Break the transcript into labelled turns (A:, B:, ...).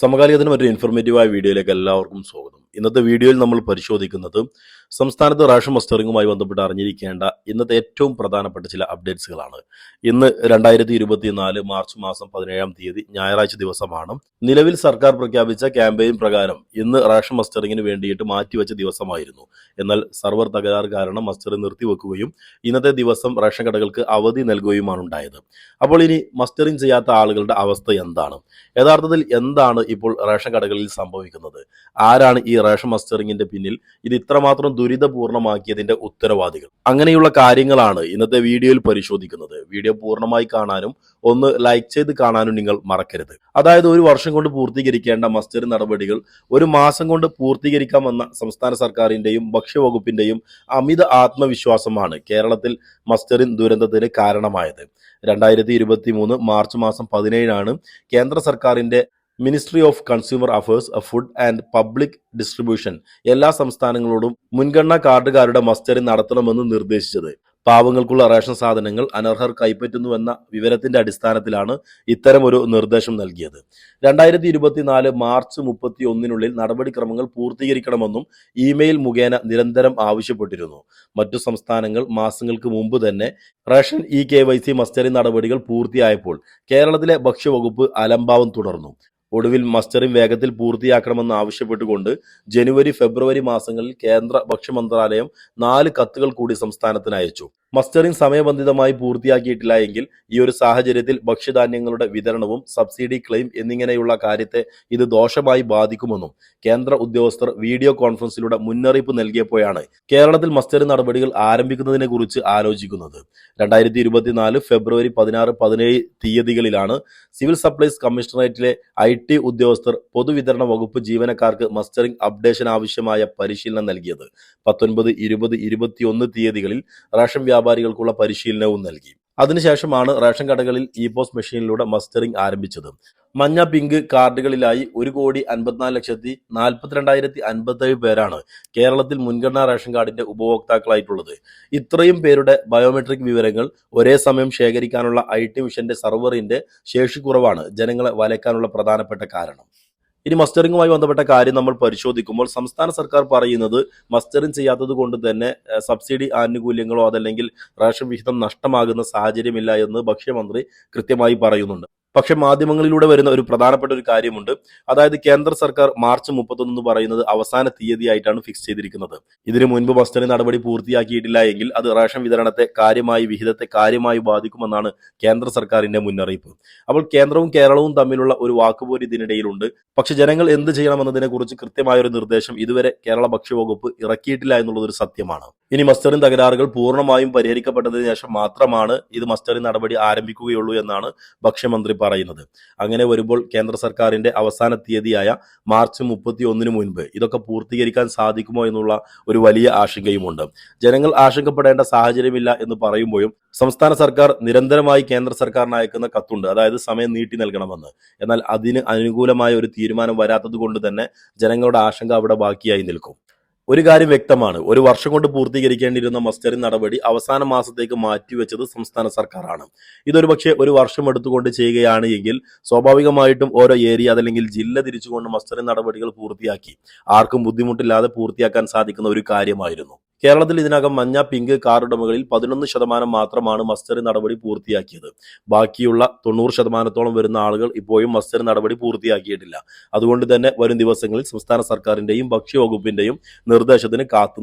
A: സമകാലികത്തിന് മറ്റൊരു ഇൻഫോർമേറ്റീവായ വീഡിയോയിലേക്ക് എല്ലാവർക്കും സ്വാഗതം. ഇന്നത്തെ വീഡിയോയിൽ നമ്മൾ പരിശോധിക്കുന്നത് സംസ്ഥാനത്ത് റേഷൻ മസ്റ്ററിങ്ങുമായി ബന്ധപ്പെട്ട് അറിഞ്ഞിരിക്കേണ്ട ഇന്നത്തെ ഏറ്റവും പ്രധാനപ്പെട്ട ചില അപ്ഡേറ്റ്സുകളാണ്. ഇന്ന് രണ്ടായിരത്തി ഇരുപത്തിനാല് മാർച്ച് മാസം പതിനേഴാം തീയതി ഞായറാഴ്ച ദിവസമാണ്. നിലവിൽ സർക്കാർ പ്രഖ്യാപിച്ച ക്യാമ്പയിൻ പ്രകാരം ഇന്ന് റേഷൻ മസ്റ്ററിങ്ങിന് വേണ്ടിയിട്ട് മാറ്റിവെച്ച ദിവസമായിരുന്നു. എന്നാൽ സർവർ തകരാറ് കാരണം മസ്റ്ററിംഗ് നിർത്തിവെക്കുകയും ഇന്നത്തെ ദിവസം റേഷൻ കടകൾക്ക് അവധി നൽകുകയുമാണ് ഉണ്ടായത്. അപ്പോൾ ഇനി മസ്റ്ററിംഗ് ചെയ്യാത്ത ആളുകളുടെ അവസ്ഥ എന്താണ്? യഥാർത്ഥത്തിൽ എന്താണ് ഇപ്പോൾ റേഷൻ കടകളിൽ സംഭവിക്കുന്നത്? ആരാണ് ഈ റേഷൻ മസ്റ്ററിങ്ങിന്റെ പിന്നിൽ ഇത് ഇത്രമാത്രം ദുരിതപൂർണമാക്കിയതിന്റെ ഉത്തരവാദികൾ. അങ്ങനെയുള്ള കാര്യങ്ങളാണ് ഇന്നത്തെ വീഡിയോയിൽ പരിശോധിക്കുന്നത്. വീഡിയോ പൂർണമായി കാണാനും ഒന്ന് ലൈക്ക് ചെയ്ത് കാണാനും നിങ്ങൾ മറക്കരുത്. അതായത് ഒരു വർഷം കൊണ്ട് പൂർത്തീകരിക്കേണ്ട മസ്റ്ററിംഗ് നടപടികൾ ഒരു മാസം കൊണ്ട് പൂർത്തീകരിക്കാമെന്ന സംസ്ഥാന സർക്കാരിന്റെയും ഭക്ഷ്യവകുപ്പിന്റെയും അമിത ആത്മവിശ്വാസമാണ് കേരളത്തിൽ മസ്റ്ററിംഗ് ദുരന്തത്തിന് കാരണമായത്. രണ്ടായിരത്തി ഇരുപത്തി മൂന്ന് മാർച്ച് മാസം പതിനേഴിനാണ് കേന്ദ്ര സർക്കാരിന്റെ ministry of consumer affairs food and public distribution എല്ലാ സംസ്ഥാനങ്ങളോടും മുൻഗണനാ കാർഡുകാരുടെ മസ്റ്ററിംഗ് നടത്തണമെന്ന് നിർദ്ദേശിച്ചത്. പാവങ്ങൾക്കുള്ള റേഷൻ സാധനങ്ങൾ അനർഹർ കൈപ്പറ്റുന്നുവെന്ന വിവരത്തിന്റെ അടിസ്ഥാനത്തിലാണ് ഇത്തരമൊരു നിർദ്ദേശം നൽകിയത്. രണ്ടായിരത്തി ഇരുപത്തിനാല് മാർച്ച് മുപ്പത്തി ഒന്നിനുള്ളിൽ നടപടിക്രമങ്ങൾ പൂർത്തീകരിക്കണമെന്നും ഇമെയിൽ മുഖേന നിരന്തരം ആവശ്യപ്പെട്ടിരുന്നു. മറ്റു സംസ്ഥാനങ്ങൾ മാസങ്ങൾക്ക് മുമ്പ് തന്നെ ration e K Y C മസ്റ്ററി നടപടികൾ പൂർത്തിയായപ്പോൾ കേരളത്തിലെ ഭക്ഷ്യവകുപ്പ് അലംഭാവം തുടർന്നു. ഒടുവിൽ മസ്റ്ററിംഗ് വേഗത്തിൽ പൂർത്തിയാക്കണമെന്ന് ആവശ്യപ്പെട്ടുകൊണ്ട് ജനുവരി ഫെബ്രുവരി മാസങ്ങളിൽ കേന്ദ്ര ഭക്ഷ്യമന്ത്രാലയം നാല് കത്തുകൾ കൂടി സംസ്ഥാനത്തിന് അയച്ചു. മസ്റ്ററിംഗ് സമയബന്ധിതമായി പൂർത്തിയാക്കിയിട്ടില്ല എങ്കിൽ ഈ ഒരു സാഹചര്യത്തിൽ ഭക്ഷ്യധാന്യങ്ങളുടെ വിതരണവും സബ്സിഡി ക്ലെയിം എന്നിങ്ങനെയുള്ള കാര്യത്തെ ഇത് ദോഷമായി ബാധിക്കുമെന്നും കേന്ദ്ര ഉദ്യോഗസ്ഥർ വീഡിയോ കോൺഫറൻസിലൂടെ മുന്നറിയിപ്പ് നൽകിയപ്പോഴാണ് കേരളത്തിൽ മസ്റ്ററിംഗ് നടപടികൾ ആരംഭിക്കുന്നതിനെ കുറിച്ച് ആലോചിക്കുന്നത്. രണ്ടായിരത്തി ഇരുപത്തിനാല് ഫെബ്രുവരി പതിനാറ് പതിനേഴ് തീയതികളിലാണ് സിവിൽ സപ്ലൈസ് കമ്മീഷണറേറ്റിലെ ഐ ടി ഉദ്യോഗസ്ഥർ പൊതുവിതരണ വകുപ്പ് ജീവനക്കാർക്ക് മസ്റ്ററിംഗ് അപ്ഡേഷൻ ആവശ്യമായ പരിശീലനം നൽകിയത്. പത്തൊൻപത് ഇരുപത് ഇരുപത്തിയൊന്ന് തീയതികളിൽ റേഷൻ വ്യാപാരികൾക്കുള്ള പരിശീലനവും നൽകി. അതിനുശേഷമാണ് റേഷൻ കടകളിൽ ഇ പോസ് മെഷീനിലൂടെ മസ്റ്ററിംഗ് ആരംഭിച്ചത്. മഞ്ഞ പിങ്ക് കാർഡുകളിലായി ഒരു കോടി അൻപത്തിനാല് ലക്ഷത്തി നാൽപ്പത്തിരണ്ടായിരത്തി അൻപത്തേഴ് പേരാണ് കേരളത്തിൽ മുൻഗണനാ റേഷൻ കാർഡിന്റെ ഉപഭോക്താക്കളായിട്ടുള്ളത്. ഇത്രയും പേരുടെ ബയോമെട്രിക് വിവരങ്ങൾ ഒരേ സമയം ശേഖരിക്കാനുള്ള ഐ ടി മിഷന്റെ സർവറിന്റെ ശേഷി കുറവാണ് ജനങ്ങളെ വലയ്ക്കാനുള്ള പ്രധാനപ്പെട്ട കാരണം. ഇനി മസ്റ്ററിംഗുമായി ബന്ധപ്പെട്ട കാര്യം നമ്മൾ പരിശോധിക്കുമ്പോൾ സംസ്ഥാന സർക്കാർ പറയുന്നത് മസ്റ്ററിംഗ് ചെയ്യാത്തത് കൊണ്ട് തന്നെ സബ്സിഡി ആനുകൂല്യങ്ങളോ അതല്ലെങ്കിൽ റേഷൻ വിഹിതം നഷ്ടമാകുന്ന സാഹചര്യമില്ല എന്ന് ഭക്ഷ്യമന്ത്രി കൃത്യമായി പറയുന്നുണ്ട്. പക്ഷെ മാധ്യമങ്ങളിലൂടെ വരുന്ന ഒരു പ്രധാനപ്പെട്ട ഒരു കാര്യമുണ്ട്. അതായത് കേന്ദ്ര സർക്കാർ മാർച്ച് മുപ്പത്തൊന്ന് എന്ന് പറയുന്നത് അവസാന തീയതിയായിട്ടാണ് ഫിക്സ് ചെയ്തിരിക്കുന്നത്. ഇതിനു മുൻപ് മസ്റ്ററിംഗ് നടപടി പൂർത്തിയാക്കിയിട്ടില്ല എങ്കിൽ അത് റേഷൻ വിതരണത്തെ കാര്യമായി വിഹിതത്തെ കാര്യമായി ബാധിക്കുമെന്നാണ് കേന്ദ്ര സർക്കാരിന്റെ മുന്നറിയിപ്പ്. അപ്പോൾ കേന്ദ്രവും കേരളവും തമ്മിലുള്ള ഒരു വാക്കുപോര് ഇതിനിടയിലുണ്ട്. പക്ഷെ ജനങ്ങൾ എന്ത് ചെയ്യണമെന്നതിനെ കുറിച്ച് കൃത്യമായ ഒരു നിർദ്ദേശം ഇതുവരെ കേരള ഭക്ഷ്യവകുപ്പ് ഇറക്കിയിട്ടില്ല എന്നുള്ളത് ഒരു സത്യമാണ്. ഇനി മസ്റ്ററിൻ തകരാറുകൾ പൂർണമായും പരിഹരിക്കപ്പെട്ടതിന് ശേഷം മാത്രമാണ് ഇത് മസ്റ്ററിൻ നടപടി ആരംഭിക്കുകയുള്ളൂ എന്നാണ് ഭക്ഷ്യമന്ത്രി പറയുന്നത്. അങ്ങനെ വരുമ്പോൾ കേന്ദ്ര സർക്കാരിന്റെ അവസാന തീയതിയായ മാർച്ച് മുപ്പത്തി ഒന്നിന് മുൻപ് ഇതൊക്കെ പൂർത്തീകരിക്കാൻ സാധിക്കുമോ എന്നുള്ള ഒരു വലിയ ആശങ്കയുമുണ്ട്. ജനങ്ങൾ ആശങ്കപ്പെടേണ്ട സാഹചര്യമില്ല എന്ന് പറയുമ്പോഴും സംസ്ഥാന സർക്കാർ നിരന്തരമായി കേന്ദ്ര സർക്കാരിന് അയക്കുന്ന കത്തുണ്ട്. അതായത് സമയം നീട്ടി നൽകണമെന്ന്. എന്നാൽ അതിന് അനുകൂലമായ ഒരു തീരുമാനം വരാത്തത് കൊണ്ട് തന്നെ ജനങ്ങളുടെ ആശങ്ക അവിടെ ബാക്കിയായി നിൽക്കും. ഒരു കാര്യം വ്യക്തമാണ്. ഒരു വർഷം കൊണ്ട് പൂർത്തീകരിക്കേണ്ടിയിരുന്ന മസ്റ്ററിംഗ് നടപടി അവസാന മാസത്തേക്ക് മാറ്റിവെച്ചത് സംസ്ഥാന സർക്കാരാണ്. ഇതൊരു പക്ഷേ ഒരു വർഷം എടുത്തുകൊണ്ട് ചെയ്യുകയാണ് എങ്കിൽ സ്വാഭാവികമായിട്ടും ഓരോ ഏരിയ അതല്ലെങ്കിൽ ജില്ല തിരിച്ചുകൊണ്ട് മസ്റ്ററിംഗ് നടപടികൾ പൂർത്തിയാക്കി. ആർക്കും ബുദ്ധിമുട്ടില്ലാതെ പൂർത്തിയാക്കാൻ സാധിക്കുന്ന ഒരു കാര്യമായിരുന്നു. കേരളത്തിൽ ഇതിനകം മഞ്ഞ പിങ്ക് കാർ ഉടമകളിൽ പതിനൊന്ന് ശതമാനം മാത്രമാണ് മസ്റ്റർ നടപടി പൂർത്തിയാക്കിയത്. ബാക്കിയുള്ള തൊണ്ണൂറ് ശതമാനത്തോളം വരുന്ന ആളുകൾ ഇപ്പോഴും മസ്റ്റർ നടപടി പൂർത്തിയാക്കിയിട്ടില്ല. അതുകൊണ്ട് തന്നെ വരും ദിവസങ്ങളിൽ സംസ്ഥാന സർക്കാരിന്റെയും ഭക്ഷ്യവകുപ്പിന്റെയും നിർദ്ദേശത്തിന് കാത്തു